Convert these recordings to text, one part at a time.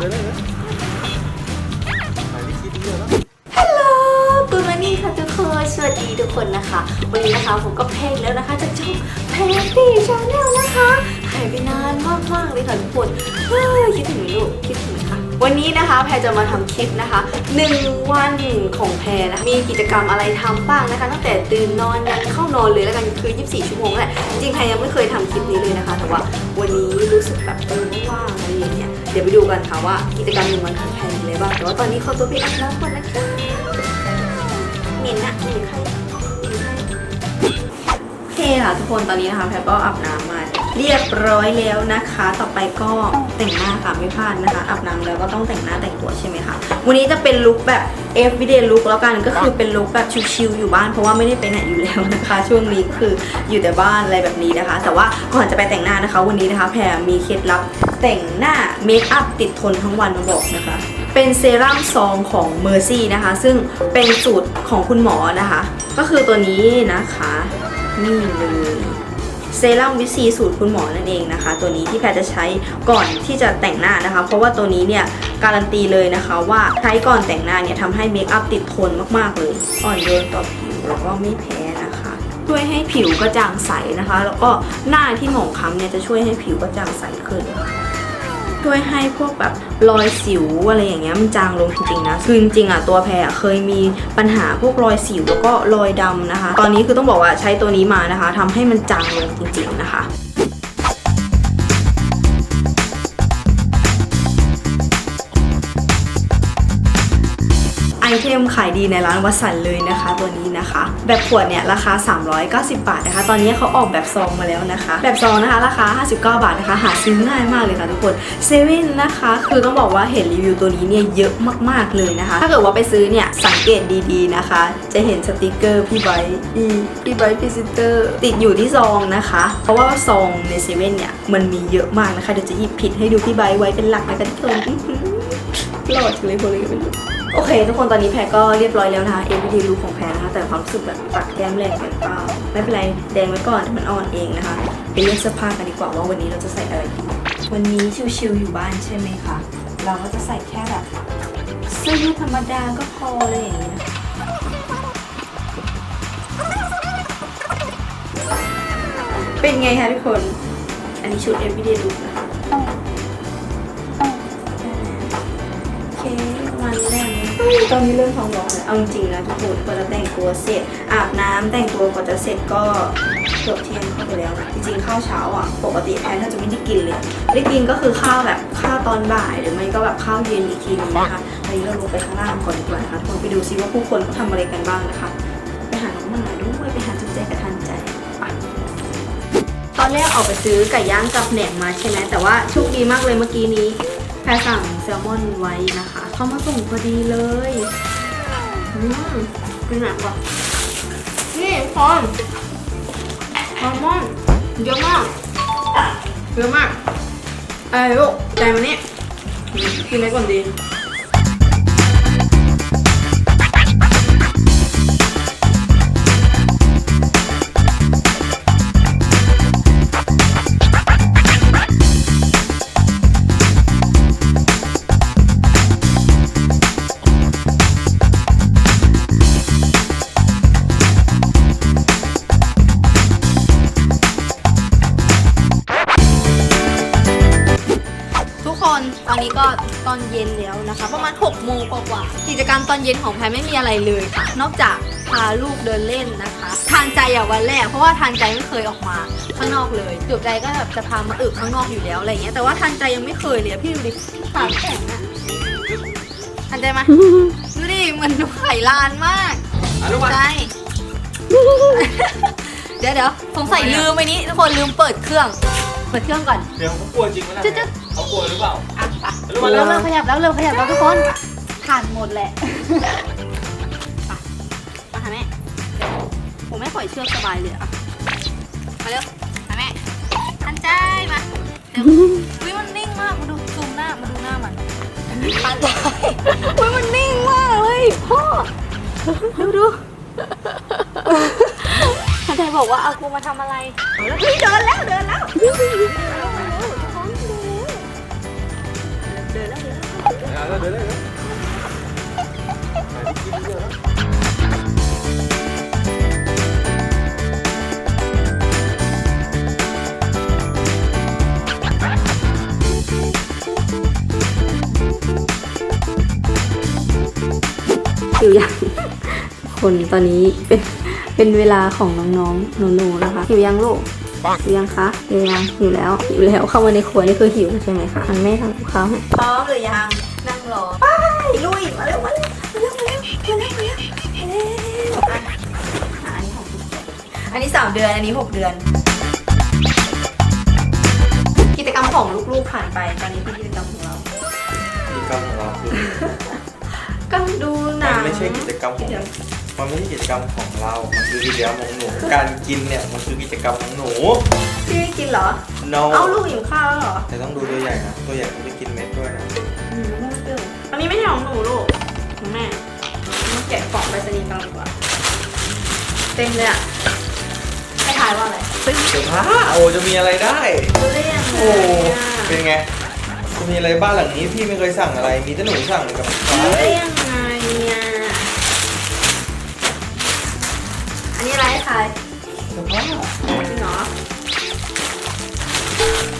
เดินเลยนะไปที่คิดเยอะแล้วฮัลโหลกูมานี่ค่ะทุกคนสวัสดีทุกคนนะคะ วันนี้นะคะผมก็เพลงแล้วนะคะจากช่องเพลงตีชาแนลนะคะหายไปนานมากๆเลยค่ะทุกคนเฮ้ยคิดถึงลูกคิดถึงไหมคะวันนี้นะคะแพรจะมาทำคลิปนะคะหนึ่งวันของแพรนะมีกิจกรรมอะไรทำบ้างนะคะ ตั้งแต่ตื่นนอนยันเข้านอนเลยแล้วกันคือ 24 ชั่วโมงแหละจริงๆแพรยังไม่เคยทำคลิปนี้เลยนะคะ แต่ว่าวันนี้รู้สึกแบบเออว่างอะไรอย่างเงี้ย เดี๋ยวไปดูกันค่ะว่ากิจกรรมหนึ่งวันของแพรมีอะไรบ้างแต่ว่าตอนนี้ขอตัวไปอาบน้ำก่อนนะคะเหม็นอะเหม็นใครเหม็นใครโอเคค่ะทุกคนตอนนี้นะคะแพรก็อาบน้ำมา เรียบร้อยแล้วนะคะ ต่อไปก็แต่งหน้าค่ะไม่พลาดนะคะอาบน้ำแล้วก็ต้องแต่งหน้าแต่งตัวใช่ไหมคะวันนี้จะเป็นลุคแบบ everyday look แล้วกันก็คือเป็นลุคแบบชิลๆอยู่บ้านเพราะว่าไม่ได้ไปไหนอยู่แล้วนะคะ ช่วงนี้คืออยู่แต่บ้านอะไรแบบนี้นะคะ แต่ว่าก่อนจะไปแต่งหน้านะคะ วันนี้นะคะ แพรมีเคล็ดลับแต่งหน้าเมคอัพติดทนทั้งวันมาบอกนะคะเป็นเซรั่มซองของ Mercy นะคะ ซึ่งเป็นสูตรของคุณหมอนะคะ ก็คือตัวนี้นะคะนี่เลย เซรั่มวิซีสูตรคุณหมอนั่นเองนะคะ ตัวนี้ที่แพรจะใช้ก่อนที่จะแต่งหน้านะคะ เพราะว่าตัวนี้เนี่ยการันตีเลยนะคะ ว่าใช้ก่อนแต่งหน้าเนี่ยทำให้เมคอัพติดทนมากๆเลยอ่อนโยนต่อผิวแล้วก็ไม่แพ้นะคะ ช่วยให้ผิวกระจ่างใสนะคะ แล้วก็หน้าที่หมองคล้ำเนี่ยจะช่วยให้ผิวกระจ่างใสขึ้น ช่วยให้พวกแบบรอยสิวอะไรอย่างเงี้ยมันจางลงจริงๆนะคือจริงๆอะตัวแพรเคยมีปัญหาพวกรอยสิวแล้วก็รอยดำนะคะ ตอนนี้คือต้องบอกว่าใช้ตัวนี้มานะคะทำให้มันจางลงจริง ๆนะคะ เทมขายดีในร้านวัสันเลยนะคะ ตัวนี้นะคะ แบบขวดเนี่ยราคา 390 บาทนะคะ ตอนนี้เขาออกแบบซองมาแล้วนะคะ แบบซองนะคะราคา 59 บาทนะคะ หาซื้อง่ายมากเลยค่ะทุกคนเซเว่นนะคะ คือต้องบอกว่าเห็นรีวิวตัวนี้เนี่ยเยอะมากๆเลยนะคะ ถ้าเกิดว่าไปซื้อเนี่ยสังเกตดีๆนะคะ จะเห็นสติกเกอร์พี่ไบร์อีพี่ไบร์พิซิเตอร์ติดอยู่ที่ซองนะคะ เพราะว่าซองในเซเว่นเนี่ยมันมีเยอะมากนะคะเดี๋ยวจะหยิบผิดให้ดูพี่ไบร์ไว้เป็นหลักนะคะทุกคนอื้อหือหล่อจังเลยคนเลยไม่รู้ โอเค ทุกคนตอนนี้แพรก็เรียบร้อยแล้วนะคะ everyday look ของแพรนะคะ แต่ความรู้สึกแบบปัดแก้มแรงไปเปล่าไม่เป็นไรแดงไว้ก่อนมันอ่อนเองนะคะไปเลือกเสื้อผ้ากันดีกว่าว่าวันนี้เราจะใส่อะไรดีวันนี้ชิวๆอยู่บ้านใช่ไหมคะเราก็จะใส่แค่แบบเสื้อยืดธรรมดาก็พอเลยอย่างนี้นะเป็นไงคะทุกคน อันนี้ชุด everyday look นะคะ ตอนนี้เริ่มท้องร้องแล้วเอาจริงๆนะทุกคนกว่าจะแต่งตัวเสร็จ อาบน้ำแต่งตัวกว่าจะเสร็จก็เกือบเที่ยงเข้าไปแล้วนะจริงๆข้าวเช้าอะปกติแพนถ้าจะไม่ได้กินเลยได้กินก็คือข้าวแบบข้าวตอนบ่ายหรือไม่ก็แบบข้าวเย็นอีกทีนึงนะคะอันนี้เราลงไปข้างล่างก่อนดีกว่านะคะทุกคนไปดูซิว่าผู้คนเขาทำอะไรกันบ้างนะคะไปหาน้องหมาด้วยไปหาจุ๊บใจกับทันใจไปตอนแรกออกไปซื้อไก่ย่างกับแหนมมาใช่ไหมแต่ว่าโชคดีมากเลยเมื่อกี้นี้ แต่สั่งแซลมอนไว้นะคะเขามาส่งพอดีเลยอืมกินหนักว่ะนี่พอนแซลมอนเยอะมากเยอะมากเอ้ยลูกใจมันนี่กินไรก่อนดี นตอนนี้ก็ตอนเย็นแล้วนะคะ ประมาณ6โมงกว่าๆกิจกรรมตอนเย็นของแพรไม่มีอะไรเลยค่ะ นอกจากพาลูกเดินเล่นนะคะ ทานใจอะวันแรก เพราะว่าทานใจไม่เคยออกมาข้างนอกเลยจุดใจก็แบบจะพามาอึข้างนอกอยู่แล้วอะไรเงี้ยแต่ว่าทานใจยังไม่เคยเลยอะพี่ดูดิขาแข็งอะทานใจมาดูดิเหมือนดูไข่ลานมากอนุวัฒน์ใช่เดี๋ยวเดี๋ยวสงสัยลืมไปนี้ทุกคนลืมเปิดเครื่อง เปิดเครื่องก่อน เดี๋ยวเขากลัวจริงไหมล่ะจึ๊ด เขากลัวหรือเปล่า อะไปอนุวัฒน์เริ่มแล้เริ่วมขยับแล้วเริ่มขยับแล้วทุกคนผ่านหมดแหละไปมาหาแม่ผมไม่ปล่อยเชือกสบายเลยอะมาเร็วหาแม่ทันใจมาเดี๋ยวอุ้ยมันนิ่งมากมาดูซูมหน้ามาดูหน้ามันทันใจอุ้ยมันนิ่งมากเลยพ่อดูดูทั นใจบอกว่าเอากูมาทำอะไรเอาแล้วเฮ้ยเดินแล้วเดินแล้วเดินแล้วเดินแล้วเดินแล้วเดินเลยนะหาที่กินเยอะนะหิวยังคนตอนนี้เป็น เป็นเวลาของน้องๆหนูๆนะคะหิวยังลูกหิวยังคะหิวยังหิวแล้วหิวแล้วเข้ามาในครัวนี่คือหิวใช่ไหมคะมันไม่ทำกับข้าวให้พร้อมหรือยังนั่งรอไปลุยมาเร็วมาเร็วมาเร็วมาเร็วมาเร็วมาเร็วมาเร็วอะอันนี้ของคุณอันนี้สามเดือนอันนี้หกเดือน กิจกรรมของลูกๆผ่านไปตอนนี้คือกิจกรรมของเรากิจกรรมของเราคือก็ดูหนัมังนไม่ใช่กิจกรรมของ มันไม่ใช่กิจกรรมของเรา มันคือกิจกรรมของหนู การกินเนี่ยมันคือกิจกรรมของหนู พี่ไม่กินเหรอ no เอาลูกหิวข้าวแล้วเหรอแต่ต้องดูตัวใหญ่นะ ตัวใหญ่เขาจะกินเม็ดด้วยนะอืมไม่เปรี้ยวอันนี้ไม่ใช่ของหนูลูกของแม่มาแกะกล่องไปรษณีย์กันดีกว่า เต็มเลยอะให้ทายว่าอะไรเสื้อผ้าโอ้จะมีอะไรได้ รู้ได้ยังไงโอ้อะเป็นไงจะมีอะไรบ้านหลังนี้พี่ไม่เคยสั่งอะไร มีแต่หนูสั่งกับฟ้ารู้ได้ยังไง รให้ทายเสื้อผ้าจริงเหรอ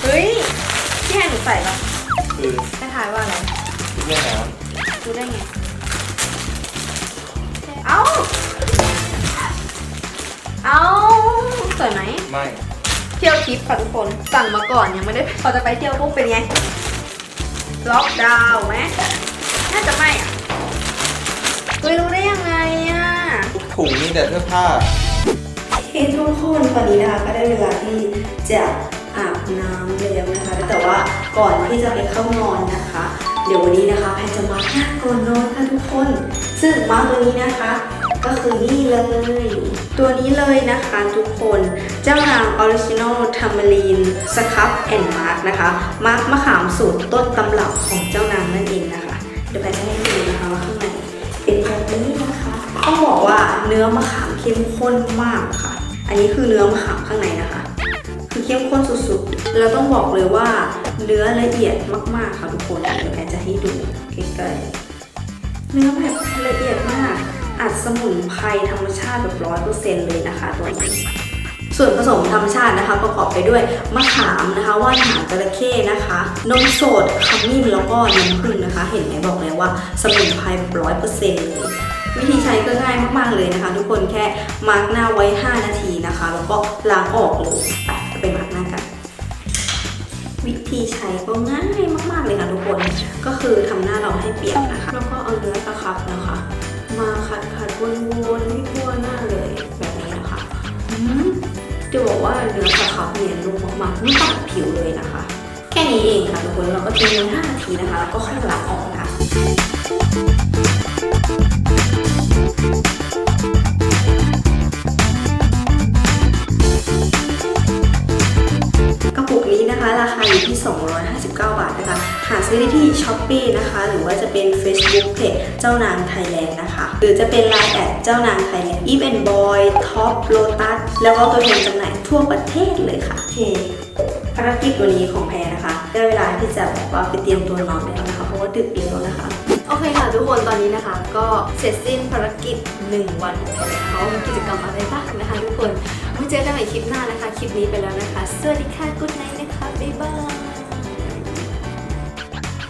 เฮ้ยพี่ให้หนูใส่ปะคือให้ทายว่าอะไรชุดว่ายน้รู้ได้ไง เอ้า เอ้าสวยไหมำไม่เที่ยวทริปค่ะทุกคน สั่งมาก่อนยังไม่ได้พอจะไปเที่ยวปุ๊บเป็นไง ล็อกดาวน์ไหมน่าจะไม่อะเฮ้ยรู้ได้ยังไงอะถุงมีแต่เสื้อผ้า เฮ้ทุกคนตอนนี้นะคะก็ได้เวลาที่จะอาบน้ำแล้วนะคะ แต่ว่าก่อนที่จะไปเข้านอนนะคะ เดี๋ยววันนี้นะคะแพนจะมาร์กหน้าก่อนนอนค่ะทุกคน ซึ่งมาร์กตัวนี้นะคะ ก็คือนี่เลย ตัวนี้เลยนะคะทุกคนเจ้านางออริจินอลทัมเมลีนสครับแอนด์มาร์กนะคะมาร์กมะขามสูตรต้นตำรับของเจ้านางนั่นเองนะคะ เดี๋ยวแพนจะให้ดูนะคะว่าข้างในเป็นแบบนี้นะคะต้องบอกว่าเนื้อมะขามเข้มข้นมากค่ะ อันนี้คือเนื้อมะขามข้างในนะคะ คือเข้มข้นสุดๆแล้วต้องบอกเลยว่าเนื้อละเอียดมากๆค่ะทุกคน เดี๋ยวแพนจะให้ดูใกล้ๆ เนื้อแบบละเอียดมาก อัดสมุนไพรธรรมชาติแบบร้อยเปอร์เซ็นต์เลยนะคะตัวนี้ส่วนผสมธรรมชาตินะคะ ประกอบไปด้วยมะขามนะคะว่านหางจระเข้นะคะนมสดขมิ้นแล้วก็น้ำผึ้งนะคะ เห็นไหมบอกเลยว่าสมุนไพรร้อยเปอร์เซ็นต์เลย วิธีใช้ก็ง่ายมากๆเลยนะคะ ทุกคนแค่มาร์กหน้าไว้ 5 นาทีนะคะ แล้วก็ล้างออกเลยไปจะไปมาร์กหน้ากัน วิธีใช้ก็ง่ายมากๆเลยค่ะทุกคนก็คือทำหน้าเราให้เปียกนะคะ แล้วก็เอาเนื้อตะครับนะคะ มาขัดขัดวนๆให้ทั่วหน้าเลยแบบนี้นะคะจะบอกว่าเนื้อตะครับเนียนนุ่มมากๆไม่ตัดผิวเลยนะคะ แค่นี้เองค่ะทุกคนเราก็ทิ้งไว้5นาทีนะคะแล้วก็ค่อยล้างออกนะคะ นะคะ ราคาอยู่ที่ 259 บาทนะคะ หาซื้อได้ที่ s h อ p e e นะคะ หรือว่าจะเป็น Facebook Page เจ้านางไทยแลนด์นะคะ หรือจะเป็น Line แอดเจ้านางไทยแลนด์ Eve and Boy Top Lotus แล้วก็ตัวแทนจำหน่ายทั่วประเทศเลยค่ะโอเคภารกิจวันนี้ของแพรนะคะ ได้เวลาที่จะแบบว่าไปเตรียมตัวนอนแล้วนะคะ เพราะว่าดึกแล้วนะคะ โอเคค่ะทุกคนตอนนี้นะคะ ก็เสร็จสิ้นภารกิจ 1 วันของแพรแล้วนะคะว่ามีกิจกรรมอะไรบ้างนะคะทุกคนไว้เจอกันใหม่คลิปหน้านะคะ คลิปนี้ไปแล้วนะคะสวัสดีค่ะ good night Bye bye.